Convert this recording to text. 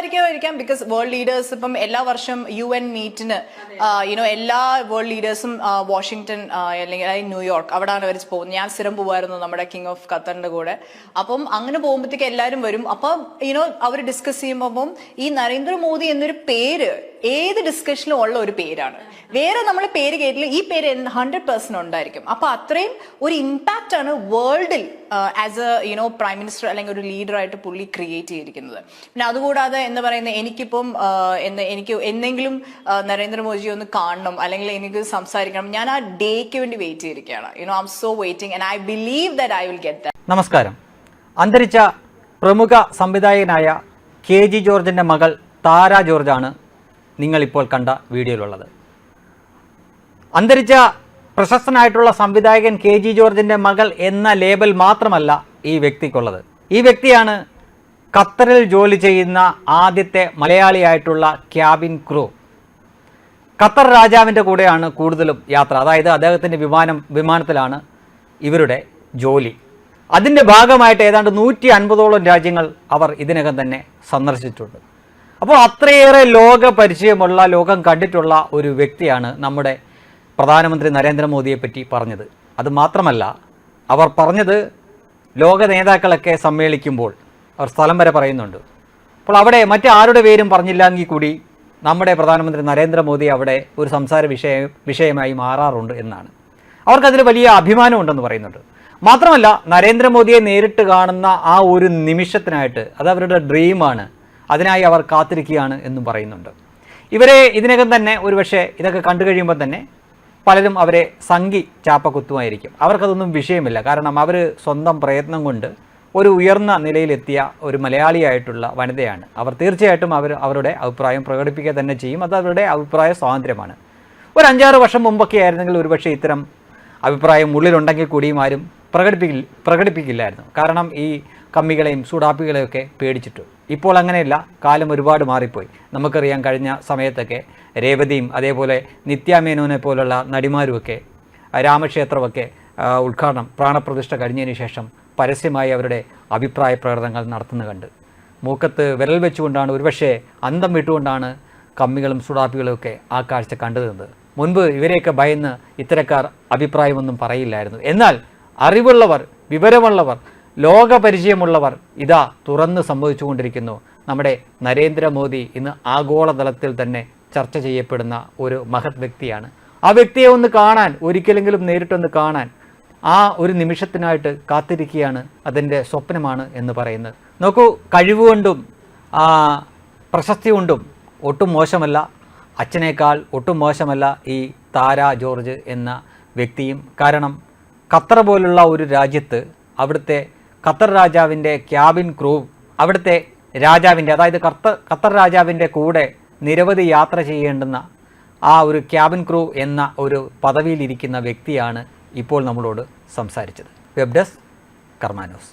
സംസാരിക്കുമായിരിക്കാം because world leaders ഇപ്പം എല്ലാ വർഷം യു എൻ മീറ്റിന് യുനോ എല്ലാ വേൾഡ് ലീഡേഴ്സും വാഷിങ്ടൺ അല്ലെങ്കിൽ ന്യൂയോർക്ക് അവിടെയാണ് അവർ പോകുന്നത്. ഞാൻ സ്ഥിരം പോകുമായിരുന്നു നമ്മുടെ കിങ് ഓഫ് ഖത്തറിന്റെ കൂടെ. അപ്പം അങ്ങനെ പോകുമ്പോഴത്തേക്ക് എല്ലാവരും വരും. അപ്പം യുനോ അവർ ഡിസ്കസ് ചെയ്യുമ്പോൾ ഈ നരേന്ദ്രമോദി എന്നൊരു പേര് ഏത് ഡിസ്കഷനിലും ഉള്ള ഒരു പേരാണ്. വേറെ നമ്മൾ പേര് കേട്ടില്ല ഈ പേര് ഹൺഡ്രഡ് പേഴ്സെന്റ് ഉണ്ടായിരിക്കും. അപ്പൊ അത്രയും ഒരു ഇമ്പാക്റ്റ് ആണ് വേൾഡിൽ as a you know prime minister അല്ലെങ്കിൽ ഒരു ലീഡർ ആയിട്ട് പുള്ളി ക്രിയേറ്റ് ചെയ്തിരിക്കുന്നത്. പിന്നെ അതുകൂടാതെ എന്ന് പറയുന്ന എനിക്കിപ്പം എന്ന് എനിക്ക് എന്തെങ്കിലും നരേന്ദ്രമോദി ഒന്ന് കാണണം അല്ലെങ്കിൽ എനിക്ക് സംസാരിക്കണം ഞാൻ ആ ഡേക്ക് വേണ്ടി വെയിറ്റ് ചെയ്തിരിക്കുകയാണ്. You know I'm so waiting and I believe that I will get നമസ്കാരം. അന്തരിച്ച പ്രമുഖ സംവിധായകനായ കെ ജി ജോർജിന്റെ മകൾ താര ജോർജാണ് നിങ്ങളിപ്പോൾ കണ്ട വീഡിയോയിലുള്ളത്. അന്തരിച്ച പ്രശസ്തനായിട്ടുള്ള സംവിധായകൻ കെ ജി ജോർജിന്റെ മകൾ എന്ന ലേബൽ മാത്രമല്ല ഈ വ്യക്തിക്കുള്ളത്. ഈ വ്യക്തിയാണ് ഖത്തറിൽ ജോലി ചെയ്യുന്ന ആദ്യത്തെ മലയാളിയായിട്ടുള്ള ക്യാബിൻ ക്രൂ. ഖത്തർ രാജാവിന്റെ കൂടെയാണ് കൂടുതലും യാത്ര. അതായത് അദ്ദേഹത്തിന്റെ വിമാനം വിമാനത്തിലാണ് ഇവരുടെ ജോലി. അതിന്റെ ഭാഗമായിട്ട് ഏതാണ്ട് നൂറ്റി അൻപതോളം രാജ്യങ്ങൾ അവർ ഇതിനകം തന്നെ സന്ദർശിച്ചിട്ടുണ്ട്. അപ്പോൾ അത്രയേറെ ലോക പരിചയമുള്ള ലോകം കണ്ടിട്ടുള്ള ഒരു വ്യക്തിയാണ് നമ്മുടെ പ്രധാനമന്ത്രി നരേന്ദ്രമോദിയെ പറ്റി പറഞ്ഞത്. അത് മാത്രമല്ല അവർ പറഞ്ഞത് ലോക നേതാക്കളൊക്കെ സമ്മേളിക്കുമ്പോൾ അവർ സ്ഥലം വരെ പറയുന്നുണ്ട്. അപ്പോൾ അവിടെ മറ്റാരുടെ പേരും പറഞ്ഞില്ല എങ്കിൽ കൂടി നമ്മുടെ പ്രധാനമന്ത്രി നരേന്ദ്രമോദി അവിടെ ഒരു സംസാര വിഷയ വിഷയമായി മാറാറുണ്ട് എന്നാണ്. അവർക്കതിൽ വലിയ അഭിമാനമുണ്ടെന്ന് പറയുന്നുണ്ട്. മാത്രമല്ല നരേന്ദ്രമോദിയെ നേരിട്ട് കാണുന്ന ആ ഒരു നിമിഷത്തിനായിട്ട് അത് അവരുടെ ഡ്രീമാണ് അതിനായി അവർ കാത്തിരിക്കുകയാണ് എന്നും പറയുന്നുണ്ട്. ഇവരെ ഇതിനകം തന്നെ ഒരുപക്ഷെ ഇതൊക്കെ കണ്ടു കഴിയുമ്പോൾ തന്നെ പലരും അവരെ സംഘി ചാപ്പ കുത്തുമായിരിക്കും അവർക്കതൊന്നും വിഷയമില്ല. കാരണം അവർ സ്വന്തം പ്രയത്നം കൊണ്ട് ഒരു ഉയർന്ന നിലയിലെത്തിയ ഒരു മലയാളിയായിട്ടുള്ള വനിതയാണ്. അവർ തീർച്ചയായിട്ടും അവർ അവരുടെ അഭിപ്രായം പ്രകടിപ്പിക്കുക തന്നെ ചെയ്യും. അത് അവരുടെ അഭിപ്രായ സ്വാതന്ത്ര്യമാണ്. ഒരു അഞ്ചാറ് വർഷം മുമ്പൊക്കെ ആയിരുന്നെങ്കിൽ ഒരുപക്ഷെ ഇത്തരം അഭിപ്രായം ഉള്ളിലുണ്ടെങ്കിൽ കൂടിയും ആരും പ്രകടിപ്പിക്കില്ല പ്രകടിപ്പിക്കില്ലായിരുന്നു. കാരണം ഈ കമ്മികളെയും സൂടാപ്പികളെയൊക്കെ പേടിച്ചിട്ടു. ഇപ്പോൾ അങ്ങനെയല്ല. കാലം ഒരുപാട് മാറിപ്പോയി. നമുക്കറിയാം കഴിഞ്ഞ സമയത്തൊക്കെ രേവതിയും അതേപോലെ നിത്യാമേനോനെ പോലുള്ള നടിമാരുമൊക്കെ രാമക്ഷേത്രമൊക്കെ ഉദ്ഘാടനം പ്രാണപ്രതിഷ്ഠ കഴിഞ്ഞതിന് ശേഷം പരസ്യമായി അവരുടെ അഭിപ്രായ പ്രകടനങ്ങൾ നടത്തുന്നു കണ്ട്. മൂക്കത്ത് വിരൽ വെച്ചുകൊണ്ടാണ് ഒരുപക്ഷെ അന്തം വിട്ടുകൊണ്ടാണ് കമ്മികളും സുടാപ്പികളും ഒക്കെ ആ കാഴ്ച കണ്ടത് മുൻപ് ഇവരെയൊക്കെ ഭയന്ന് ഇത്തരക്കാർ അഭിപ്രായമൊന്നും പറയില്ലായിരുന്നു. എന്നാൽ അറിവുള്ളവർ വിവരമുള്ളവർ ലോകപരിചയമുള്ളവർ ഇതാ തുറന്ന് സംഭവിച്ചുകൊണ്ടിരിക്കുന്നു. നമ്മുടെ നരേന്ദ്രമോദി ഇന്ന് ആഗോളതലത്തിൽ തന്നെ ചർച്ച ചെയ്യപ്പെടുന്ന ഒരു മഹത് വ്യക്തിയാണ്. ആ വ്യക്തിയെ ഒന്ന് കാണാൻ ഒരിക്കലെങ്കിലും നേരിട്ടൊന്ന് കാണാൻ ആ ഒരു നിമിഷത്തിനായിട്ട് കാത്തിരിക്കുകയാണ് അതിന്റെ സ്വപ്നമാണ് എന്ന് പറയുന്നത്. നോക്കൂ കഴിവുകൊണ്ടും പ്രശസ്തി കൊണ്ടും ഒട്ടും മോശമല്ല അച്ഛനേക്കാൾ ഒട്ടും മോശമല്ല ഈ താര ജോർജ് എന്ന വ്യക്തിയും. കാരണം ഖത്തർ പോലുള്ള ഒരു രാജ്യത്ത് അവിടുത്തെ ഖത്തർ രാജാവിന്റെ ക്യാബിൻ ക്രൂ അവിടുത്തെ രാജാവിന്റെ അതായത് ഖത്തർ ഖത്തർ രാജാവിന്റെ കൂടെ നിരവധി യാത്ര ചെയ്യേണ്ടുന്ന ആ ഒരു ക്യാബിൻ ക്രൂ എന്ന ഒരു പദവിയിലിരിക്കുന്ന വ്യക്തിയാണ് ഇപ്പോൾ നമ്മളോട് സംസാരിച്ചത്. Web desk കർമാനോസ്